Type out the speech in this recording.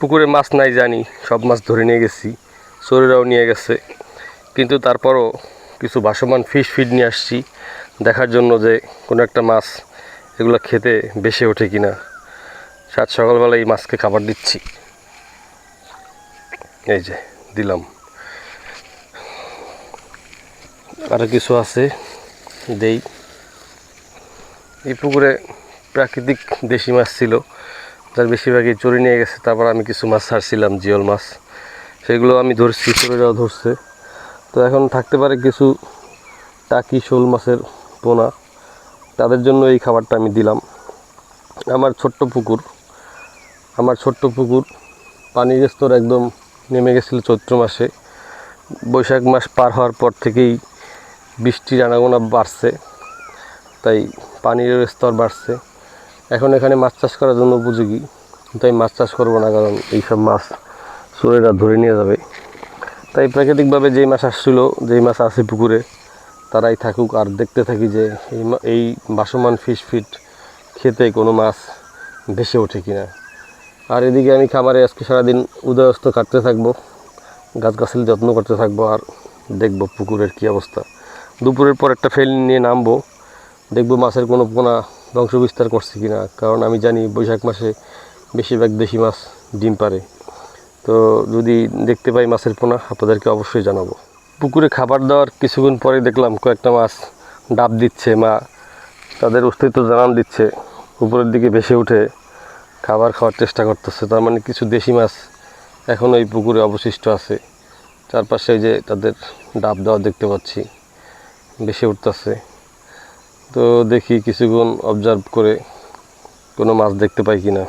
পুকুরে মাছ নাই জানি, সব মাছ ধরে নিয়ে গেছি, চোরেরাও নিয়ে গেছে। কিন্তু তারপরও কিছু ভাসমান ফিশ ফিড নিয়ে আসছি, দেখার জন্য যে কোনো একটা মাছ এগুলো খেতে বেশি ওঠে কি না সাত সকালবেলা এই মাছকে খাবার দিচ্ছি। এই যে, দিলাম। আরও কিছু আছে, দেই। এই পুকুরে প্রাকৃতিক দেশি মাছ ছিল। যার বেশিরভাগই চুরি নিয়ে গেছে, তারপর আমি কিছু মাছ ছাড়ছিলাম, জিওল মাছ। সেগুলো আমি ধরছি, চোরেরাও ধরছে। তো এখন থাকতে পারে কিছু টাকি শোল মাছের পোনা। তাদের জন্য এই খাবারটা আমি দিলাম। আমার ছোট্ট পুকুর, আমার ছোট্ট পুকুর পানির স্তর একদম নেমে গেছিল চৈত্র মাসে। বৈশাখ মাস পার হওয়ার পর থেকেই বৃষ্টির আনাগোনা বাড়ছে, তাই পানির স্তর বাড়ছে। এখন এখানে মাছ চাষ করার জন্য উপযোগী, তাই মাছ চাষ করব না, কারণ এইসব মাছ চোরেরা ধরে নিয়ে যাবে। তাই প্রাকৃতিকভাবে যেই মাছ আসছিল, যেই মাছ আছে পুকুরে, তারাই থাকুক আর দেখতে থাকি যে এই এই বাসমান ফিশ ফিট খেতে কোনো মাছ ভেসে ওঠে কিনা। আর এদিকে আমি খামারে আজকে সারাদিন উদয়স্ত কাটতে থাকব, গাছগাছালি যত্ন করতে থাকব আর দেখব পুকুরের কী অবস্থা। দুপুরের পর একটা ফেল নিয়ে নামবো, দেখব মাছের কোনো পোনা বংশ বিস্তার করছে কি না কারণ আমি জানি বৈশাখ মাসে বেশিরভাগ দেশি মাছ ডিম পারে। তো যদি দেখতে পাই মাছের পোনা, আপনাদেরকে অবশ্যই জানাব। পুকুরে খাবার দেওয়ার কিছুক্ষণ পরে দেখলাম কয়েকটা মাছ ডাব দিচ্ছে, মা তাদের অস্তিত্ব জানান দিচ্ছে। উপরের দিকে ভেসে উঠে খাবার খাওয়ার চেষ্টা করতেছে, তার মানে কিছু দেশি মাছ এখনও এই পুকুরে অবশিষ্ট আছে। চারপাশে যে তাদের ডাব দেওয়া দেখতে পাচ্ছি, ভেসে উঠতেছে। তো দেখি কিছুক্ষণ অবজার্ভ করে কোনো মাছ দেখতে পাই কিনা।